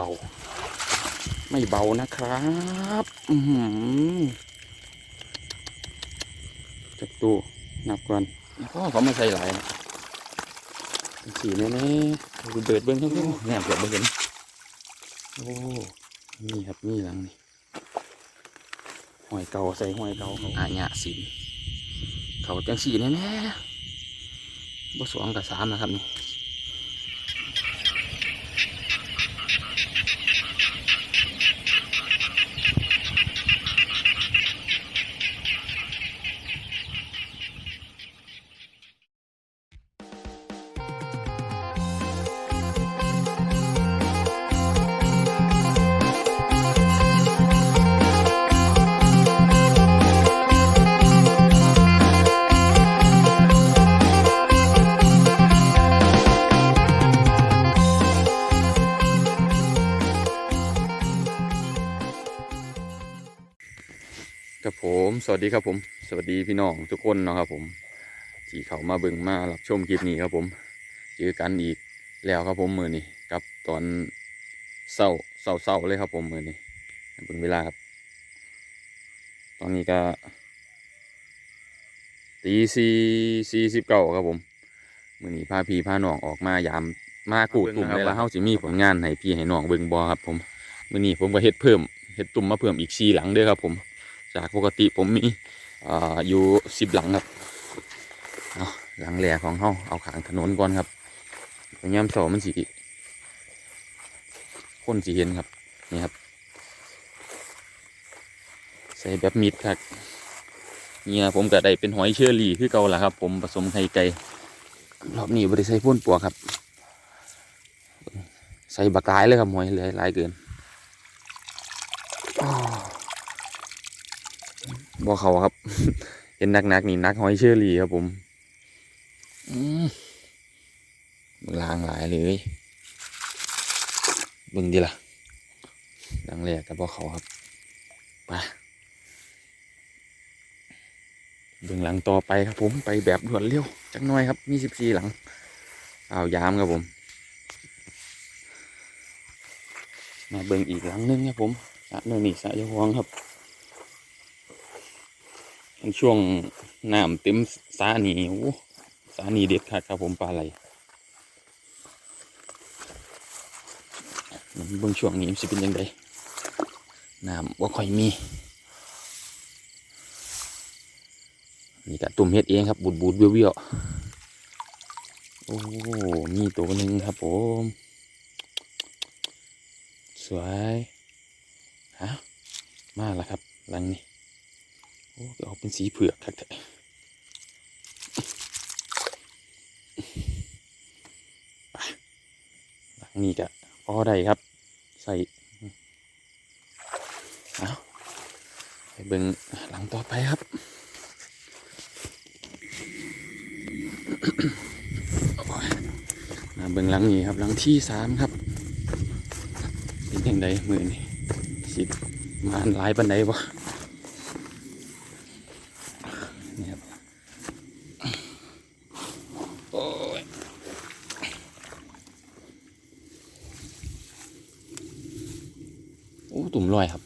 เบา ไม่เบานะครับอือหือจับตู้นับก่อนพ่อเขามาใส่หลายนะสีแน่ๆดูเบิดเบิ้งทั้งคู่แนบเกือบไม่เห็นโอ้นี่ครับนี่หลังนี่หอยเก่าใส่หอยเก่าเขาอาญะสินเขาจังสีแน่ๆบ่สองกับสามนะครับนี่ วัสดีครับผม สวัสดีพี่น้องทุกคนเนาะครับผมที่เขามาเบิ่งมารับชมคลิปนี้ครับผม เจอกันอีกแล้วครับผมมือนี้กับตอนเศร้าเศร้าเศร้าเลยครับผมมือนี้เบิ่งเวลาครับ ตอนนี้ก็ตีสี่สี่สิบเก้าครับผมมือนี้พาพี่พาน้องออกมายามมากูตุ่มเลยแล้วเฮาสิมีผลงานให้พี่ให้น้องเบิ่งบ่ครับผมมือนี้ผมก็เฮ็ดเพิ่มเฮ็ดตุ่มมาเพิ่มอีกสี่หลังเด้อครับผม จากปกติผมมีออยู่สิบหลังครับเอาหลังแหล่ของเขาเอาขางถนนก่อนครับพยายามสอมันสีคนสีเห็นครับนี่ครับ ใส่แบบมิดครับเนี่ยผมก็ได้เป็นหอยเชอรี่คือเก่าละครับ ผมผสมไข่ไก่รอบนี้บริใส่พ่นปัวครับ ใส่บักลายเลยครับหอยเลยหลายเกินอ้อ บ่เขาครับ เห็นนักๆนี่นักหอยเชอรี่ครับผมอืมลางหลายเลยเบึงดีละดังแรกกับบ่เขาครับไปเบึงหลังต่อไปครับผมไปแบบด่วนเร็วจักหน่อยครับมีสิบสี่หลัง เอายามครับผม มาเบิ่งอีกหลังหนึงครับผมสะเนินนี่สะยะวงครับ ช่วงน้ำเต็มสานีโอ้สานีเด็ดขาดครับผมปลาไหลเบิ่งช่วงนี้สิเป็นยังไงน้ำว่าค่อยมีนี่กะตุ่มเฮ็ดเองครับ บูดบูดเบี้ยวเบี้ยวโอ้มีตัวหนึ่งครับผมสวยฮะมาแล้วครับหลังนี้ โอ้ออกเป็นสีเผือกครับแท้หลังนี้ก็พอได้ครับ ใส่เอาไปเบิ่งหลังต่อไปครับโอ้ยมาเบิ่งหลังนี้ครับหลังที่สามครับเป็นยังไงมือนี่สิมาหลายปันไดบ่ นี่ครับโอ้ยโอ้ตุ่มลอยครับ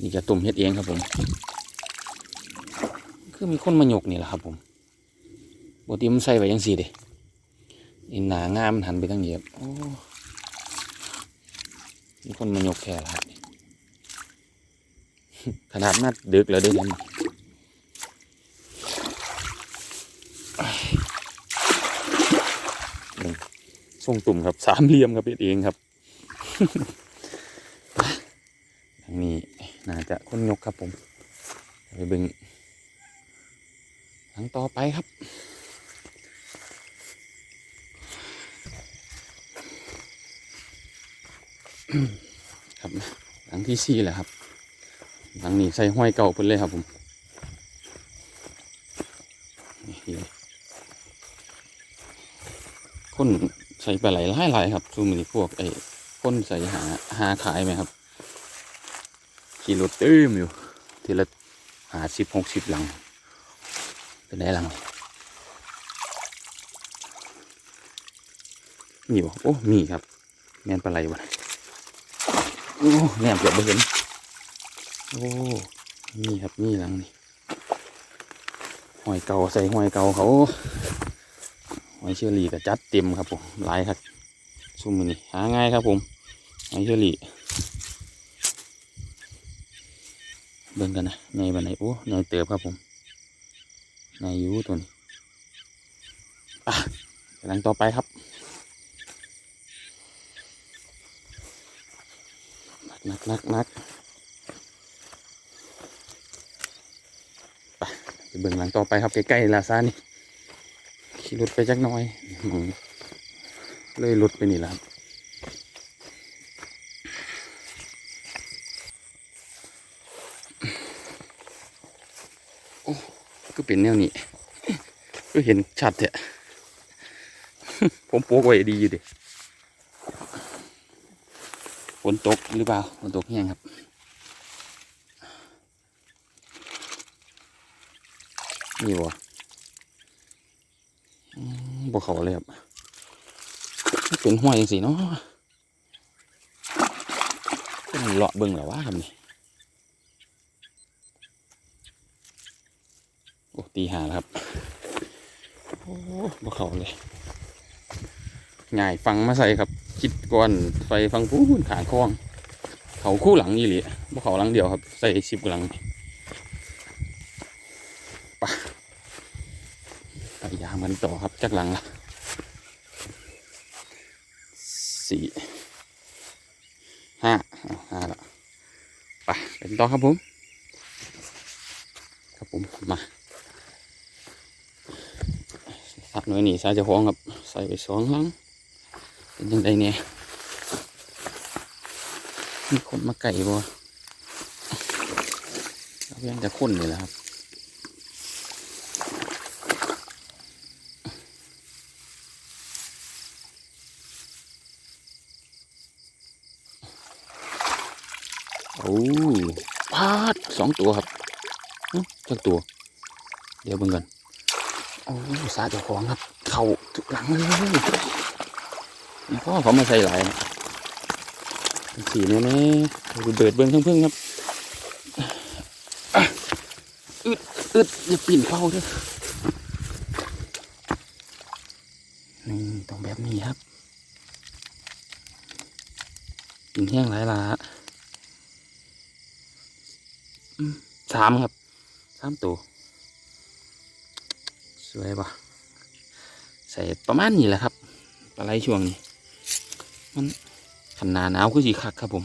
นี่จะ ตุ่มเฮ็ดเองครับผม คือมีคนมาหยกนี่แหละครับผมปกติมันใส่ไว้ยังสี่เด้อินหนางามมันหันไปทั้งเหยียบโอ้มีคนมาหยกแค่ละครับขนาดมาดึกแล้วเด้วยนั่นส่งตุ่มครับ สามเหลี่ยมครับเฮ็ดเองครับ ทางนี้ น่าจะคนยกครับผมไปเบึงหลังต่อไปครับครับหลังที่สี่แหละครับ หลังนี้ใส่ห้อยเก่าเพิ่นเลยครับผมคนใส่ปลาไหลหลายหลายๆครับซูมอนี้พวกไอ้คนใส่หาหาขายไหมครับ ขี่รถตื้มอยู่ทีละหาสิบหกสิบหลัง เป็นไงหลังมีบ่โอ้ มีครับ แม่นปลาไหลบ่นะโอ้แนมเกือบไม่เห็น โอ้นี่ครับนี่หลังนี่หอยเก่าใส่หอยเก่าเขาหอยเชอรี่ก็จัดเต็มครับผมหลายครับซุ่มอนี่หาง่ายครับผมหอยเชอรี่ เบิ่งกันนะในบันไดโอ้ในเติบครับผมในยูตัวนี้อะกำลังต่อไปครับนักนักนักไปไปเบิ่งหลังต่อไปครับใกล้ๆลาซานี่ขี่รถไปจักน้อยเลยรถไปนี่และครับโอ้ก็ เป็นแนวนี้ก็เห็นชัดเถอะผมโป๊กไว้ดีอยู่ดิฝนตกหรือเปล่าฝนตกแห้งครับนี่วะบ่เขาเลยครับเป็นห้วยสิเนาะเป็นเลาะเบิ่งแล้ววะครับนี่ โอ้ตีหาแล้วครับ โอ้บ่เขาเลยง่ายฟังมาใส่ครับ คิดก่อนไฟฟังพูนขางคล้อง เขาคู่หลังนี่เลยบ่เขาหลังเดียวครับ ใส่สิบหลังไปะพยายามกันต่อครับจากหลังละสี่ห้าห้าละไปเป็นต่อครับผม ครับผมมา สักหน่อนี่ส่เจะคล้องครับ ใส่ไปสองหลังเป็นยังไงเนี่ยมีคนมาไก่บ่เรายังจะค้นเลยแหละครับโอ้พาดสองตัวครับอื้อจักตัว เดี๋ยวเบิ่งกัน โอ้สาเจ้าของครับ เข่าทุกหลังเลยนี่พ่อเขามาใส่หลายนะสีแน่แน่ๆดูเบิดเบิ้งเพิ่งๆครับอะอึดอึดอย่าปีนเฝ้าเด้วยนี่ต้องแบบนี้ครับปีนแห้งหลายละอืมสามครับสามตัว สวยปะใส่ ประมาณนี้แหละครับปลาไหลช่วงนี้ มันขันนาหนาวคือสีคักครับผม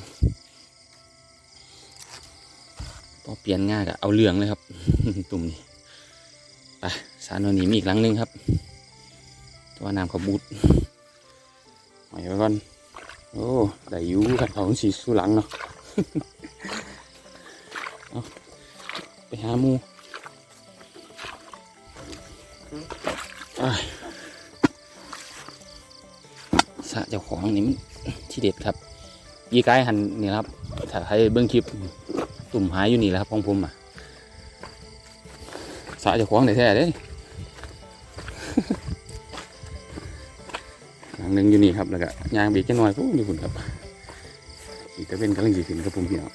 พอเปลี่ยนง่ายก็เอาเหลืองเลยครับ ตุ่มนี้ไปสารนนี้มีอีกหลังหนึงครับ ตัวน้ำขาบูดหอยไว้ก่อนโอ้ได้ยูครับเอาสีสู้หลังเนาะเอาไปหามูอ้า สะเจ้าของนี่มันที่เด็ดครับยีไกด์หันนี่ครับถ้าใครเบิ้องคลิปตุ่มหายอยู่นี่แหละครับของผมอะสาเจะคว้าของได้แท้เด้หลังหนึ่งอยู่นี่ครับแล้วก็ยางบีกแค่น้อยปุ๊บอยู่คุณครับขี่ตะเป็นกำลังขี่ขึ้นครับผมพี่น้อง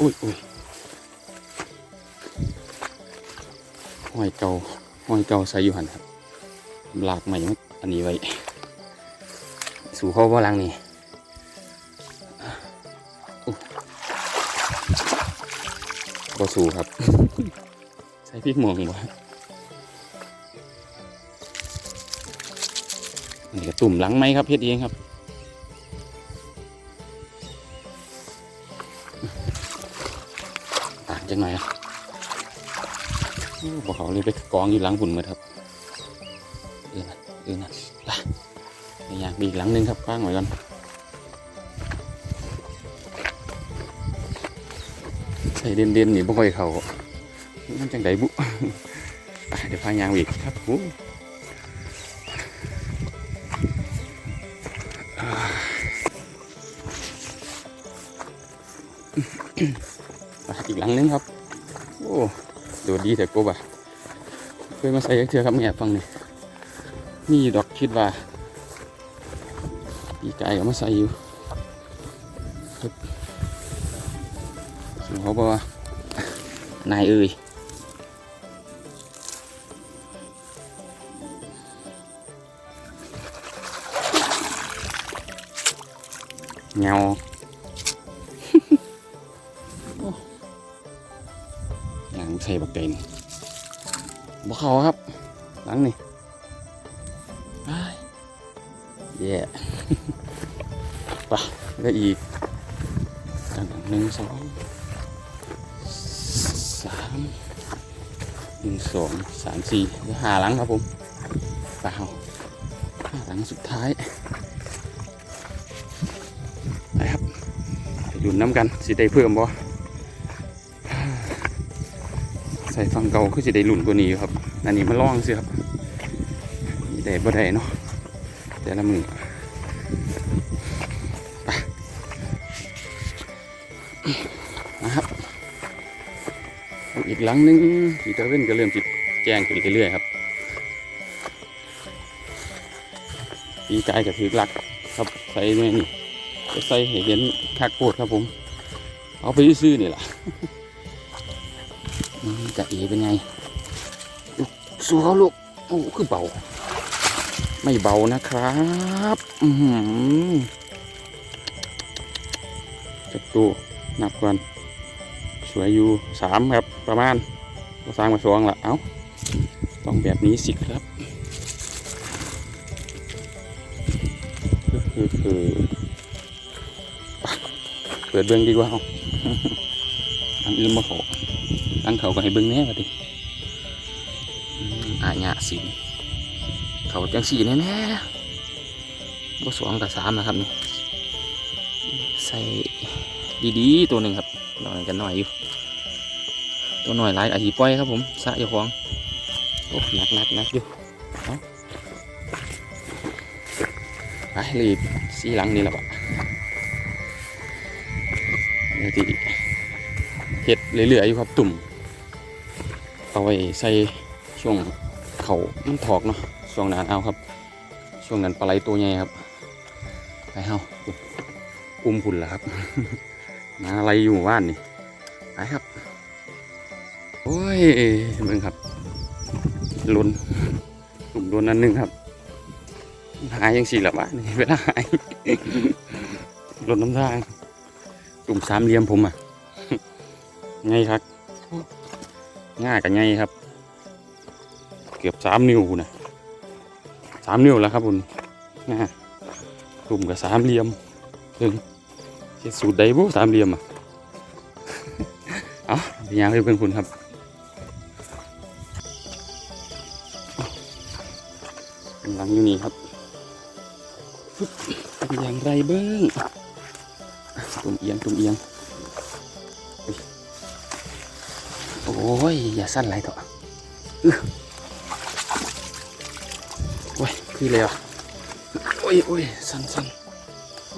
อุ้ยอุ้ยห้อยเก่า ห้อยเก่าใส่อยู่หันครับหลากใหม่มาอันนี้ไว้ สู่ข้อว่าลังนี่อุ๊ยบ่สู่ครับ ใส่พริกหมวงบ่นี่ก็ตุ่มหลังไหมครับเฮ็ดเองครับ บ่เขาเลยไปกองอยู่หลังหุ่นหมดครับเออนะเออนะไปนี่ยังมีอีกหลังหนึงครับฟังไว้ก่อนใส่เด่นเด่นนี่บ่ค่อยเขามันจังไดบุไปเดี๋ยวพายางอีกครับโอ้อีกหลังหนึงครับ โอ้ โดดดีแต่กบอะ เคยมาใส่จักเทือครับแง่ฟังนี่มีดอกคิดว่าปีกายก็มาใส่อยู่สูเขาบอกว่านายเอ้ยเงาอ้หลังใส่บักเตน บ่เขาครับ หลังนี่อ้ายแย่ไปแล้วอีกอันหนึ่งสองสามหนึ่งสองสามสี่เดี๋ยวหาหลังครับผมเปล่าหาหลังสุดท้ายไปครับไปดุนน้ำกันสิได้เพิ่มบ่ ส่ฟังเก่าคือสิได้หลุ่นกว่านี้อยู่ครับ อันนี้มาลองสิครับนี่ได้บ่ได้เนาะแต่ละมือไปนะครับ อีกหลังหนึงที่ตะเว้นก็เริ่มจิแจ้งขึ้นเรื่อยๆครับปีกายกับถือหลักครับใส่เนี่ยนี่ใส่เห็นคักโคตรครับผม เอาไปซื้อนี่แหละ จะเอเป็นไง สู้เขาลูกโอ้คือเบา ไม่เบานะครับอืจับตัวนับก่อนสวยอยู่สามครับประมาณก็สามกับสองละเอ้าต้องแบบนี้สิครับคือคือคอเปิดเบื้องดีกว่าเอาอันอื่นมาขอ ตั้งเขาก็ให้เบิ่งแน่ก็ดิอาญะสินเขาจังสีแน่แน่ๆบ่สองกับสามนะครับนี่ใส่ดีๆตัวหนึ่งครับนอนกันหน่อยอยู่ ตัวหน่อยหลายอาจจะปล่อยครับผมสะเจ้าของโอ้หนักหนักหนักอยู่ไปรีบสีหลังนี่แหละบะเดี๋ยวที่เห็ดเหลือๆอยู่ครับตุ่ม เอาไว้ใส่ช่วงเขามันถอกเนาะช่วงหนานเอาครับ ช่วงนั้นปลาไหลตัวใหญ่ครับ ไปเฮาอุ้มหุ่นแล้วครับมาอะไรอยู่ว่านนี่ไปครับโอ้ยเบิ่งครับลุนตุ่มโดนนั้นหนึ่งครับ หายยังสี่ละบ้านนี่เวลาหายลดน้ำทางตุ่มสามเหลี่ยมผมอะไงครับ ง่ายกับไงครับ เกือบสามนิ้วนะสามนิ้วแล้วครับคุณง่ายกลุ่มกับสามเหลี่ยมถึงเฮ็ดสูตรใดบุสามเหลี่ยมอะเอาพยายามให้เพื่อนคุณครับกำลังอยู่นี่ครับเป็นอย่างไรเบิ้งอะตุ่มเอียงตุ่มเอียง โอ้ย อย่าสั้นไรต่ออื้อโอ้ยคือเลยอะโอ้ยโอ้ยสั้นสั้น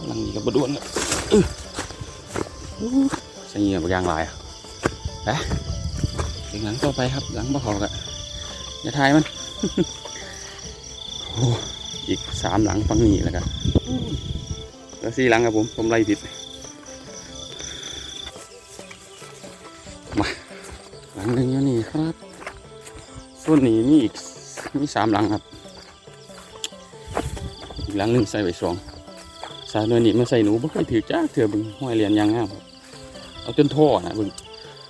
หลังนี้กับบดวนแล้วอื้ออู้ใส่เหงื่อบางอย่างหลายอะไปถึงหลังต่อไปครับหลังบ่เขากะอย่าทายมันโอ้อีกสามหลังฟังนี้แล้วกันแล้วสี่หลังครับผมผมไล่ผิด ครับส่วนนี้มีอีกมีสามหลังครับ อีกหลังหนึ่งใส่ไว้สองสาหน่วยนี้มาใส่หนูไม่เคยถือจ้าเถื่อบึงห้อยเรียนยางงามเอาจนท่อนะบึง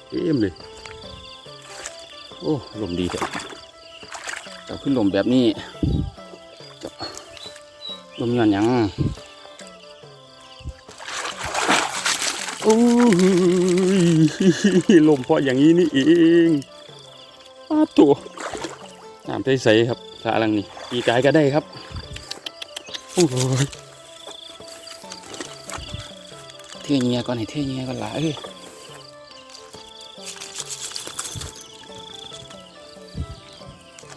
เอ็มเลยโอ้ลมดีเถอะจะขึ้นลมแบบนี้ลมหย่อนยังโอ้ยลมเพราะอย่างนี้นี่เอง ตัวน้ำใสๆครับสาลังนี่ปีกายก็ได้ครับโอ้ยเที่ยเงียก่อนให้เที่ยเงียก่อนหลาย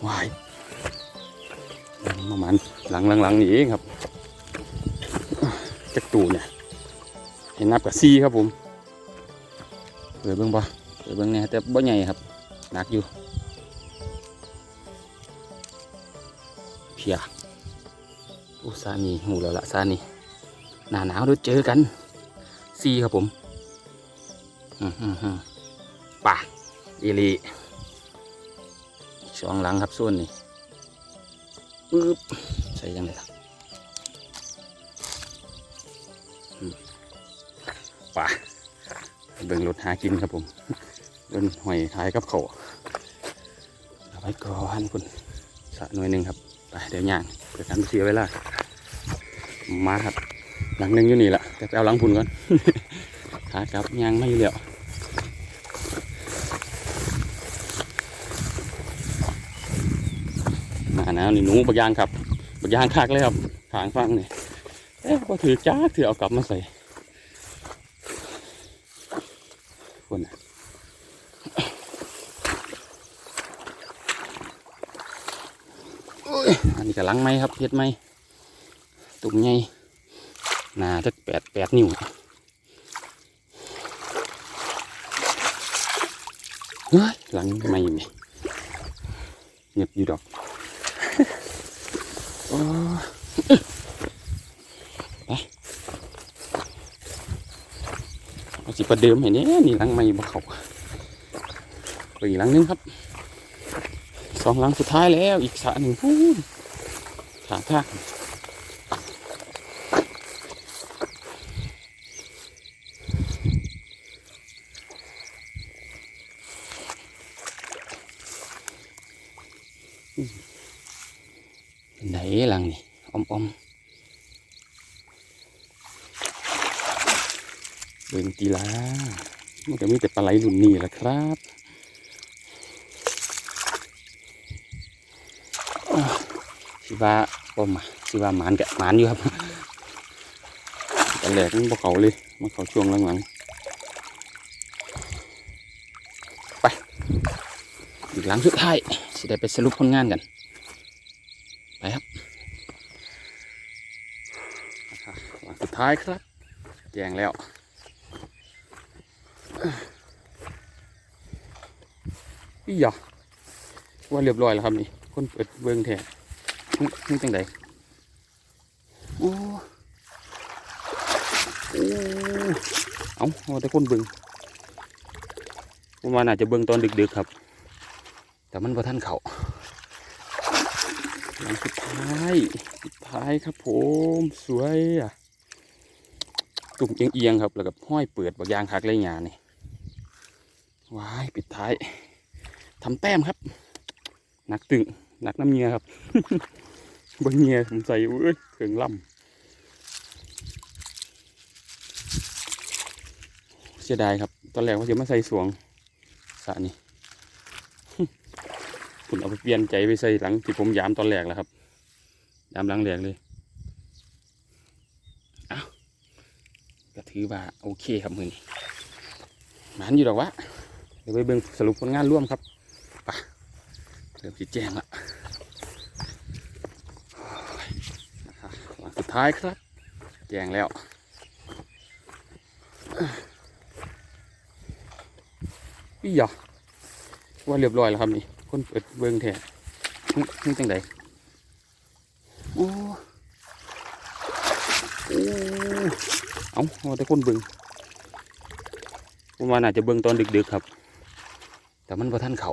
ว้ายประมาณหลังหลังๆนี่เองครับจักตูเนี่ยให้นับกับซีครับผมเปิดเบิ้งบ่เปิดเบิ้งเนี่ยแต่บ่ใหญ่ครับหนักอยู่ ชียอุซานีหูแล้วละซานีหนาหนาวเดี๋ยวเจอกันซีครับผมป่ะอีลีช่องหลังครับส่วนนี้ปึ๊บใส่ยังไงล่ะป่ะเบิ่งรถหากินครับผมเบิ่งหอยขายกับเขาเอาไว้ก่อนคุณสะหน่วยหนึ่งครับ เดี๋ยวย่างเดี๋ยวกันเสียเวลามาครับ หลังนึงอยู่นี่แหละแต่ไปเอาหลังพุ่นก่อนขากลับย่างไม่อยู่แล้วหนาหนาวนี่หนูบักยางครับบักยางคักเลยครับขางฟังนี่เอ๊ะพอถือจ้าถือเอากลับมาใส่คนน่ะ อันนี้กำลังไหมครับเฮ็ดไหมตุ่มใหญ่หนาจะแปดแปดนิ้วเฮ้ยหลังไม่เนี่ยเงียบอยู่ดอกโอ้ไปเอาสิประเดิมเห็นเนี่ยนี่ลังไม่บ่เขาไปอีกลังนึงครับ สองหลังสุดท้ายแล้วอีกสระหนึ่งพูนขาทางไหนหลังนี่อมอมเบิ่งตีลามันก็มีแต่ปลาไหลรุ่นนี้แหละครับ สิว่าปมอะสิว่าหมานกะหมานอยู่ครับแต่แหลกมันบ่เขาเลยมันเขาช่วงหลังๆไปอีกหลังสุดท้ายสิได้ไปสรุปผลงานกัน ไปครับหลังสุดท้ายครับแจงแล้วอีหยาว่าเรียบร้อยแล้วครับนี่ คนเปิดเบิ้องแทน นี่จังไดโอ้โอ้เอาเอาแต่คนเบิงผมว่าน่าจะเบิงตอนดึกๆครับ แต่มันพอท่านเขาหลังสุดท้ายสุดท้ายครับผมสวยอะตุ่มเอียงๆครับแล้วก็ห้อยเปิดบางยางคักเลยหยานี่ว้ายปิดท้ายทำแต้มครับ นักตึง หนักน้ำเงียครับบนเงียผมใส่เอ้ยเขิงล่ำเสียดายครับ ตอนแรกว่าจะมาใส่สวงสะนี่คุณเอาไปเปลี่ยนใจไปใส่หลังที่ผมยามตอนแรกแล้วครับยามหลังแรกเลยเอ้าก็ถือว่าโอเคครับมือนี้มันอยู่ดอกวะเดี๋ยวไปเบิ่งสรุปผลงานร่วมครับไปเริ่มสิแจ้งละโอ้ยนะครับหลังสุด ท้ายครับ แจงแล้ว อีหยาว่าเรียบร้อยแล้วครับนี่ คนเปิดเบิ้งแท้นี่นี่จังไดโอ้โอ้เอาเอาแต่คนเบิ้งผมว่าน่าจะเบิ้งตอนดึกๆครับ แต่มันพอท่านเขา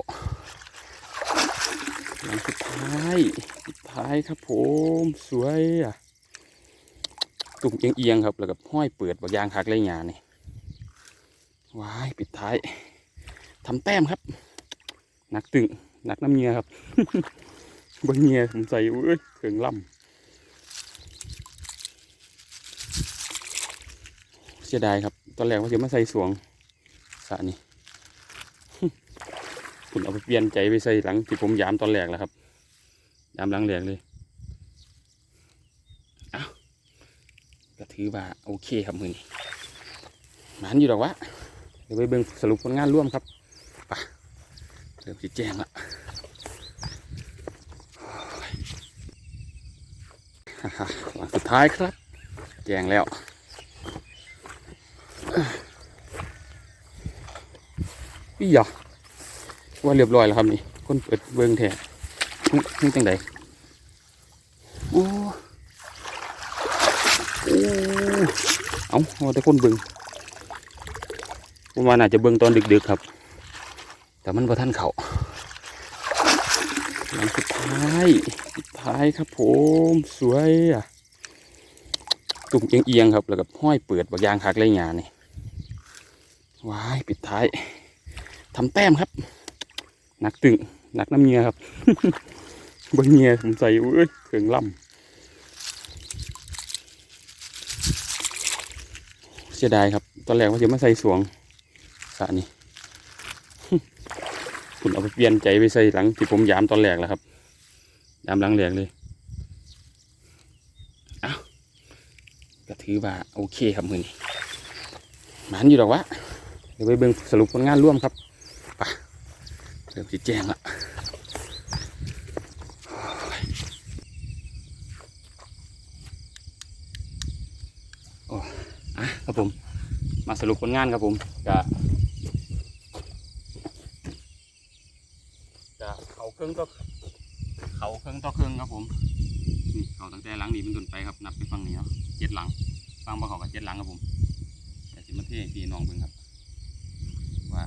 หลังสุดท้ายสุดท้ายครับผม สวยอะ ตุ่มเอียงๆครับ แล้วก็ห้อยเปิดบางยางคักเลยหยานี่ว้ายปิดท้ายทำแต้มครับหนักตึงหนักน้ำเงียครับบนเงียผมใส่เอ้ยเขิงล่ำเสียดายครับ ตอนแรกว่าจะมาใส่สวงสระนี่คุณเอาไปเปลี่ยนใจไปใส่หลังที่ผมยามตอนแรกแล้วครับ ยามหลังแรกเลยเอ้าก็ ถือว่าโอเคครับมือนี้หมันอยู่ดอกวะเดี๋ยวไปเบิ่งสรุปผลงานร่วมครับไปเริ่มสิแจ้งละโอ้ยฮ่าฮ่าหลังสุดท้ายครับ แจ้งแล้วอีหยาว่าเรียบร้อยแล้วครับนี่ คนเปิดเบิ้งแทนี่นี่จังได เอาเอาแต่คนเบิงผมว่าน่าจะเบิงตอนดึกๆครับ แต่มันพอท่านเขาหลังสุดท้ายสุดท้ายครับ ผมสวยอะตุ่มเอียงๆครับแล้วก็ห้อยเปิดบางยางคักเลยงานนี่ว้ายปิดท้ายทำแต้มครับหนักตึงหนักน้ำเงียครับบิ้งเงียผมใส่เอ้ยเครื่องล่ำ สียดายครับ ตอนแรกว่าจะมาใส่สวงสะนี่คุณเอาไปเปลี่ยนใจไปใส่หลังที่ผมยามตอนแรกแล้วครับ ยามหลังแรกเลยเอาก็ถือว่าโอเคครับมือนี้มันอยู่ดอกวะเดี๋ยวไปเบิ่งสรุปผลงานร่วมครับไปเริ่มสิแจ้งละโอ้อะครับผม มา สรุปผลงานครับผมก็จะเขาเครื่องก็เขาเครื่องต่อเครื่องครับผมนี่เขาตั้งแต่หลังนี้เป็นต้นไปครับนับไปฟังนี้เนาะเจ็ดหลังฟังบ่เขากับเจ็ดหลังครับผมแต่สิมาเทพี่น้องเบิ่งครับ ว่า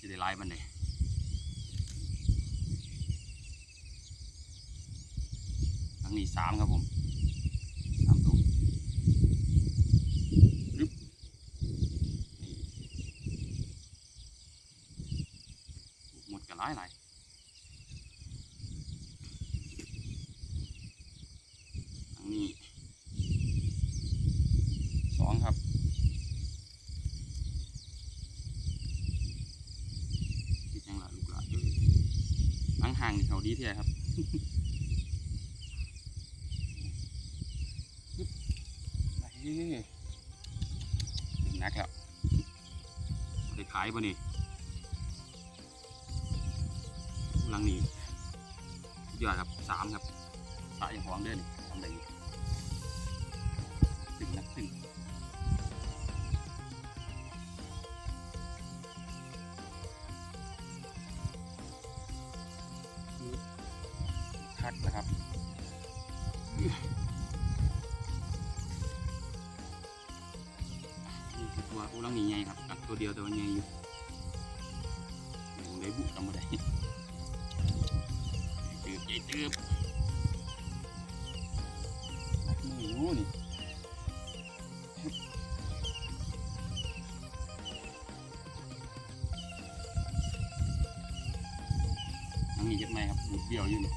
จะได้ไล่บันไดหลังนี้สามครับผมสามตัวรึบนี่ หมดกันหลายหลายหลังนี้สองครับที่จังหวัดลูกหลานเอ้ยหลังห่างนี่เขาดีแท้ครับเฮ้ยถึงนักแล้วได้ขายป่ะนี่ สามครับสายอย่างหอมเด้อนทำได้ตึงนักตึงคัดนะครับนี่คือตัวอูรังนี่ใหญ่ครับ ตัวเดียวต่ว่า จืบใหญ่จืบนักไม่รู้นี่นังนี่เย็ดไหมครับเดียวอยู่นี่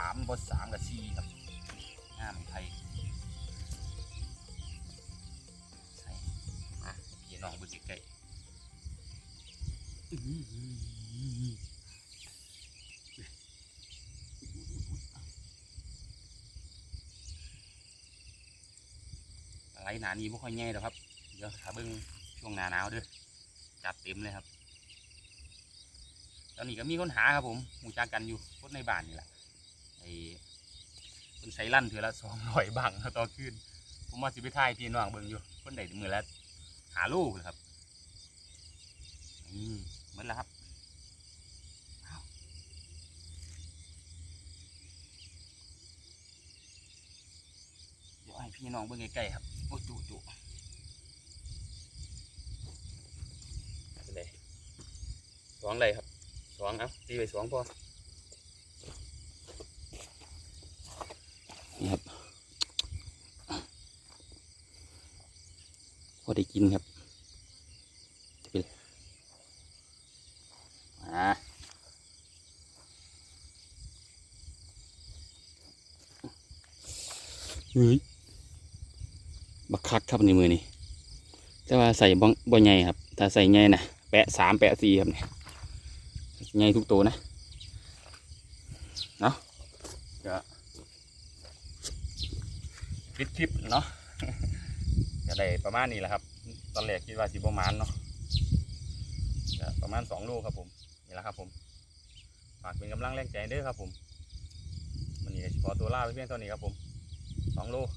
ามบทสามกับสี่ครับงามไทยใช่มาพี่น้องบิ่งใกล้ๆอะไรหนานี้ไม่ค่อยแง่หรอกครับ เดี๋ยวถ้าเบิ่งช่วงหนาหนาวด้อจัดเต็มเลยครับตอนนี้ก็มีคนหาครับผมหมูจักกันอยู่คนในบ้านนี่แหละ ไอ้คนใช้ลั่นเถือละสองร้อยบังต่อคืนผมว่าสิไปถ่ายพี่น้องเบิ่งอยู่คนใดมือละหาลูกเลยครับนี่หมนแล้วครับเดี๋ยวให้พี่น้องเบิ่งใกล้ๆครับโอ้จุจุเป็นไรสองเลยครับสองเอาตีไปสองพอ นี่ครับ พอได้กินครับจะเป็นมาเฮ้ยบักคักครับในมือนี่แต่ว่าใส่บ่บ่ใหญ่ครับ ถ้าใส่ใหญ่นะแปะสามแปะสี่ครับเนี่ยใหญ่ทุกตัวนะก็ ปิดคลิปเนาะจะได้ประมาณนี้แหละครับ ตอนแรกคิดว่าสิประมาณเนาะประมาณสองลูกครับผมนี่แหละครับผมฝากเป็นกำลังแรงใจเด้อครับผมมันนี่ขอตัวล่าไปเพียงเท่านี้ครับผมสองลูก